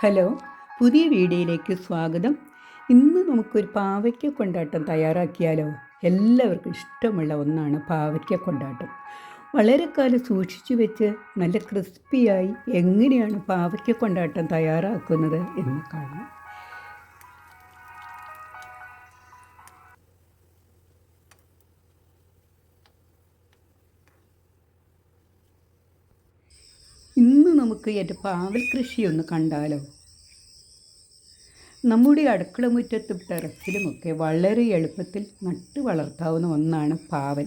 Hello പുതിയ വീഡിയോയിലേക്ക് സ്വാഗതം. ഇന്ന് നമുക്കൊരു പാവയ്ക്ക കൊണ്ടാട്ടം തയ്യാറാക്കിയാലോ? എല്ലാവർക്കും ഇഷ്ടമുള്ള ഒന്നാണ് പാവയ്ക്ക കൊണ്ടാട്ടം. വളരെ കാലം സൂക്ഷിച്ചു വെച്ച് നല്ല ക്രിസ്പിയായി എങ്ങനെയാണ് പാവയ്ക്ക കൊണ്ടാട്ടം തയ്യാറാക്കുന്നത് എന്ന് കാണാം. നമുക്ക് എന്റെ പാവൽ കൃഷിയൊന്ന് കണ്ടാലോ? നമ്മുടെ അടുക്കള മുറ്റത്തും ടെറസിലുമൊക്കെ വളരെ എളുപ്പത്തിൽ നട്ടു വളർത്താവുന്ന ഒന്നാണ് പാവൽ.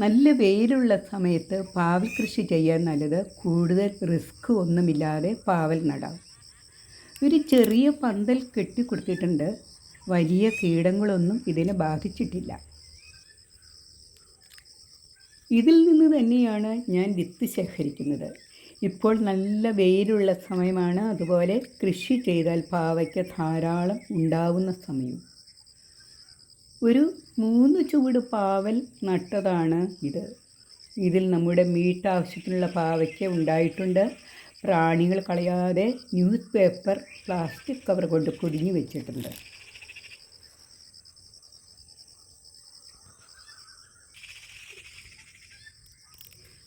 നല്ല വെയിലുള്ള സമയത്ത് പാവൽ കൃഷി ചെയ്യാൻ നല്ലത് കൂടുതൽ റിസ്ക് ഒന്നുമില്ലാതെ പാവൽ നടാം. ഒരു ചെറിയ പന്തൽ കെട്ടിക്കൊടുത്തിട്ടുണ്ട് വലിയ കീടങ്ങളൊന്നും ഇതിനെ ബാധിച്ചിട്ടില്ല. ഇതിൽ നിന്ന് തന്നെയാണ് ഞാൻ വിത്ത് ശേഖരിക്കുന്നത്. ഇപ്പോൾ നല്ല വെയിലുള്ള സമയമാണ്. അതുപോലെ കൃഷി ചെയ്താൽ പാവയ്ക്ക് ധാരാളം ഉണ്ടാവുന്ന സമയം. ഒരു മൂന്ന് ചുവട് പാവൽ നട്ടതാണ് ഇത്. ഇതിൽ നമ്മുടെ മീറ്റ് വീട്ടാവശ്യത്തിനുള്ള പാവയ്ക്ക ഉണ്ടായിട്ടുണ്ട്. പ്രാണികൾ കളയാതെ ന്യൂസ് പേപ്പർ പ്ലാസ്റ്റിക് കവർ കൊണ്ട് പൊതിഞ്ഞു വെച്ചിട്ടുണ്ട്.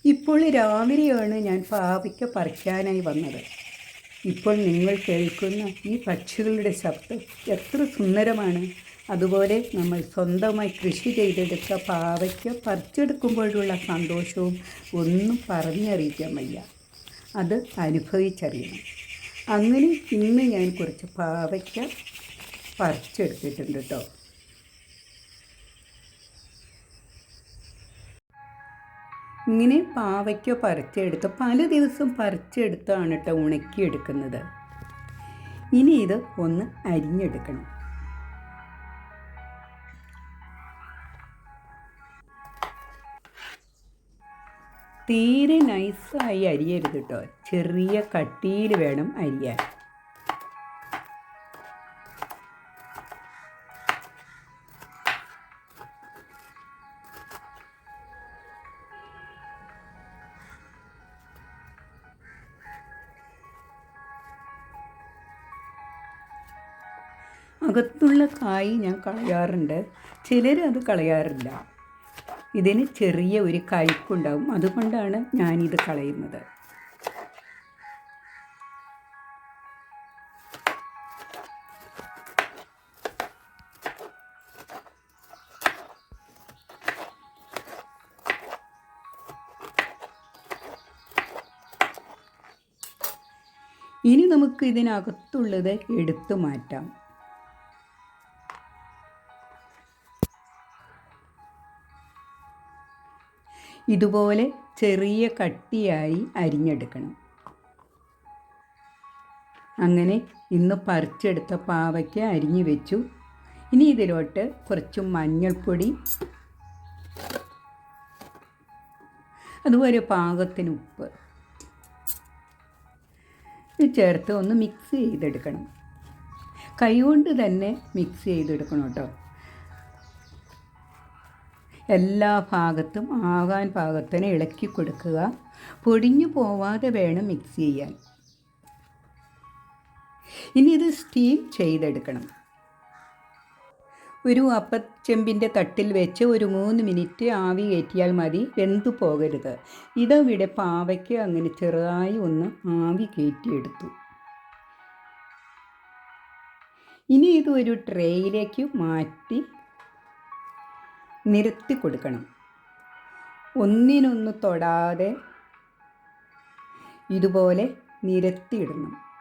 ഇപ്പോൾ രാവിലെയാണ് ഞാൻ പാവയ്ക്ക പറിക്കാനായി വന്നത്. ഇപ്പോൾ നിങ്ങൾ കേൾക്കുന്ന ഈ പക്ഷികളുടെ ശബ്ദം എത്ര സുന്ദരമാണ്. അതുപോലെ നമ്മൾ സ്വന്തമായി കൃഷി ചെയ്തെടുത്ത പാവയ്ക്ക പറിച്ചെടുക്കുമ്പോഴുള്ള സന്തോഷവും ഒന്നും പറഞ്ഞറിയിക്കാൻ വയ്യ. അത് അനുഭവിച്ചറിയണം. അങ്ങനെ ഇന്ന് ഞാൻ കുറച്ച് പാവയ്ക്ക പറിച്ചെടുത്തിട്ടുണ്ട് കേട്ടോ. ഇങ്ങനെ പാവയ്ക്ക പരച്ചെടുത്ത് പല ദിവസം പരച്ചെടുത്താണ് കേട്ടോ ഉണക്കിയെടുക്കുന്നത്. ഇനി ഇത് ഒന്ന് അരിഞ്ഞെടുക്കണം. തീരെ നൈസായി അരിയരുത് കേട്ടോ ചെറിയ കട്ടിയിൽ വേണം അരിയാൻ. അകത്തുള്ള കായ് ഞാൻ കളയാറുണ്ട്. ചിലർ അത് കളയാറില്ല. ഇതിന് ചെറിയ ഒരു കയ്പുണ്ടാവും അതുകൊണ്ടാണ് ഞാനിത് കളയുന്നത്. ഇനി നമുക്ക് ഇതിനകത്തുള്ളത് എടുത്തു മാറ്റാം. ഇതുപോലെ ചെറിയ കട്ടിയായി അരിഞ്ഞെടുക്കണം. അങ്ങനെ ഇന്ന് പറിച്ചെടുത്ത പാവയ്ക്ക് അരിഞ്ഞു വെച്ചു. ഇനി ഇതിലോട്ട് കുറച്ച് മഞ്ഞൾപ്പൊടി അതുപോലെ പാകത്തിന് ഉപ്പ്. ഇത് ചേർത്ത് ഒന്ന് മിക്സ് ചെയ്തെടുക്കണം. കൈകൊണ്ട് തന്നെ മിക്സ് ചെയ്തെടുക്കണം കേട്ടോ. എല്ലാ ഭാഗത്തും ആകാൻ പാകത്തിന് ഇളക്കി കൊടുക്കുക. പൊടിഞ്ഞു പോവാതെ വേണം മിക്സ് ചെയ്യാൻ. ഇനി ഇത് സ്റ്റീം ചെയ്തെടുക്കണം. ഒരു അപ്പച്ചെമ്പിന്റെ തട്ടിൽ വെച്ച് ഒരു മൂന്ന് മിനിറ്റ് ആവി കയറ്റിയാൽ മതി. വെന്തു പോകരുത്. ഇതവിടെ പാവയ്ക്ക് അങ്ങനെ ചെറുതായി ഒന്ന് ആവി കയറ്റിയെടുത്തു. ഇനി ഇത് ഒരു ട്രേയിലേക്ക് മാറ്റി നിരത്തി കൊടുക്കണം. ഒന്നിനൊന്ന് തൊടാതെ ഇതുപോലെ നിരത്തിയിടണം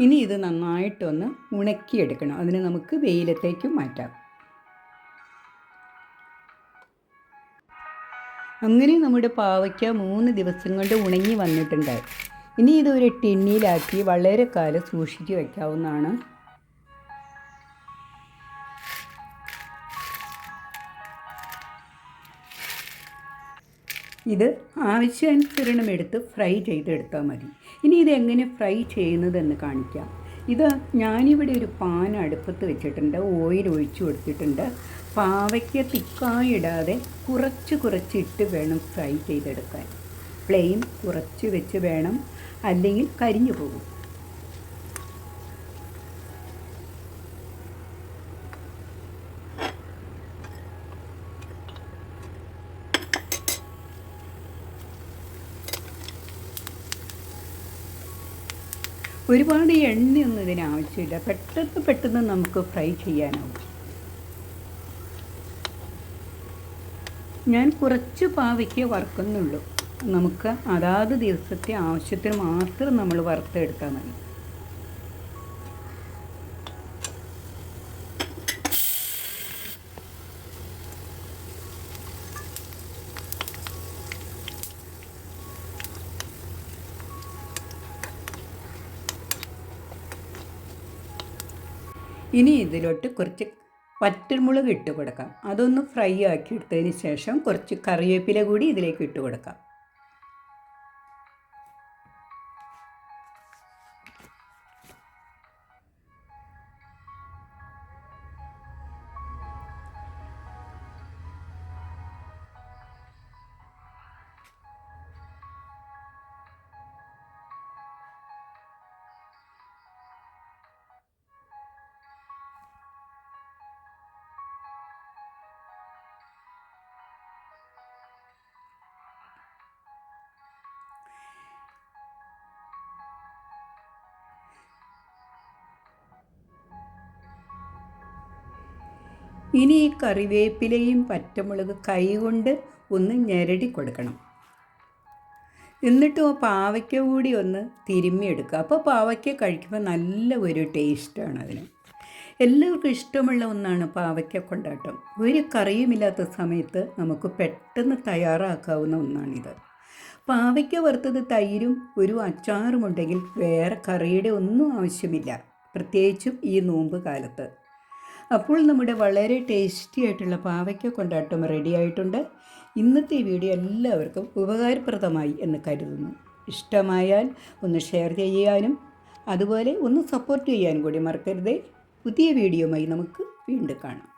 ഇനി ഇത് നന്നായിട്ടൊന്ന് ഉണക്കിയെടുക്കണം. അതിന് നമുക്ക് വെയിലത്തേക്ക് മാറ്റാം. അങ്ങനെ നമ്മുടെ പാവയ്ക്ക മൂന്ന് ദിവസം കൊണ്ട് ഉണങ്ങി വന്നിട്ടുണ്ട്. ഇനി ഇതൊരു ടിന്നിയിലാക്കി വളരെ കാലം സൂക്ഷിച്ച് വയ്ക്കാവുന്നതാണ് ഇത് ആവശ്യാനുസരണം എടുത്ത് ഫ്രൈ ചെയ്തെടുത്താൽ മതി. ഇനി ഇത് എങ്ങനെ ഫ്രൈ ചെയ്യുന്നതെന്ന് കാണിക്കാം. ഇത് ഞാനിവിടെ ഒരു പാൻ അടുപ്പത്ത് വെച്ചിട്ടുണ്ട്. ഓയിൽ ഒഴിച്ചു കൊടുത്തിട്ടുണ്ട്. പാവയ്ക്ക് തിക്കായിടാതെ കുറച്ച് കുറച്ചിട്ട് വേണം ഫ്രൈ ചെയ്തെടുക്കാൻ. പ്ലെയിൻ കുറച്ച് വെച്ച് വേണം. അല്ലെങ്കിൽ കരിഞ്ഞു പോകും. ഒരുപാട് എണ്ണയൊന്നും ഇതിന് ആവശ്യമില്ല പെട്ടെന്ന് പെട്ടെന്ന് നമുക്ക് ഫ്രൈ ചെയ്യാനാവും. ഞാൻ കുറച്ച് പാവയ്ക്ക് വറുക്കുന്നുള്ളൂ. നമുക്ക് അതാത് ദിവസത്തെ ആവശ്യത്തിന് മാത്രം നമ്മൾ വറുത്തെടുത്താൽ മതി. ഇനി ഇതിലോട്ട് കുറച്ച് വറ്റൽമുളക് ഇട്ട് കൊടുക്കാം. അതൊന്ന് ഫ്രൈ ആക്കി എടുത്തതിന് ശേഷം കുറച്ച് കറിവേപ്പില കൂടി ഇതിലേക്ക് ഇട്ട് കൊടുക്കാം. ഇനി ഈ കറിവേപ്പിലയും പച്ചമുളക് കൈകൊണ്ട് ഒന്ന് ഞെരടി കൊടുക്കണം. എന്നിട്ട് ആ പാവയ്ക്ക കൂടി ഒന്ന് തിരുമ്മിയെടുക്കുക അപ്പോൾ പാവയ്ക്ക കഴിക്കുമ്പോൾ നല്ല ഒരു ടേസ്റ്റാണ് അതിന്. എല്ലാവർക്കും ഇഷ്ടമുള്ള ഒന്നാണ് പാവയ്ക്ക കൊണ്ടാട്ടം. ഒരു കറിയുമില്ലാത്ത സമയത്ത് നമുക്ക് പെട്ടെന്ന് തയ്യാറാക്കാവുന്ന ഒന്നാണിത്. പാവയ്ക്ക വറുത്തത് തൈരും ഒരു അച്ചാറും ഉണ്ടെങ്കിൽ വേറെ കറിയുടെ ഒന്നും ആവശ്യമില്ല. പ്രത്യേകിച്ചും ഈ നോമ്പ് കാലത്ത്. അപ്പോൾ നമ്മുടെ വളരെ ടേസ്റ്റി ആയിട്ടുള്ള പാവയ്ക്ക കൊണ്ടാട്ടം റെഡി ആയിട്ടുണ്ട്. ഇന്നത്തെ വീഡിയോ എല്ലാവർക്കും ഉപകാരപ്രദമായി എന്ന് കരുതുന്നു. ഇഷ്ടമായാൽ ഒന്ന് ഷെയർ ചെയ്യാനും അതുപോലെ ഒന്ന് സപ്പോർട്ട് ചെയ്യാനും കൂടി മറക്കരുതേ. പുതിയ വീഡിയോയുമായി നമുക്ക് വീണ്ടും കാണാം.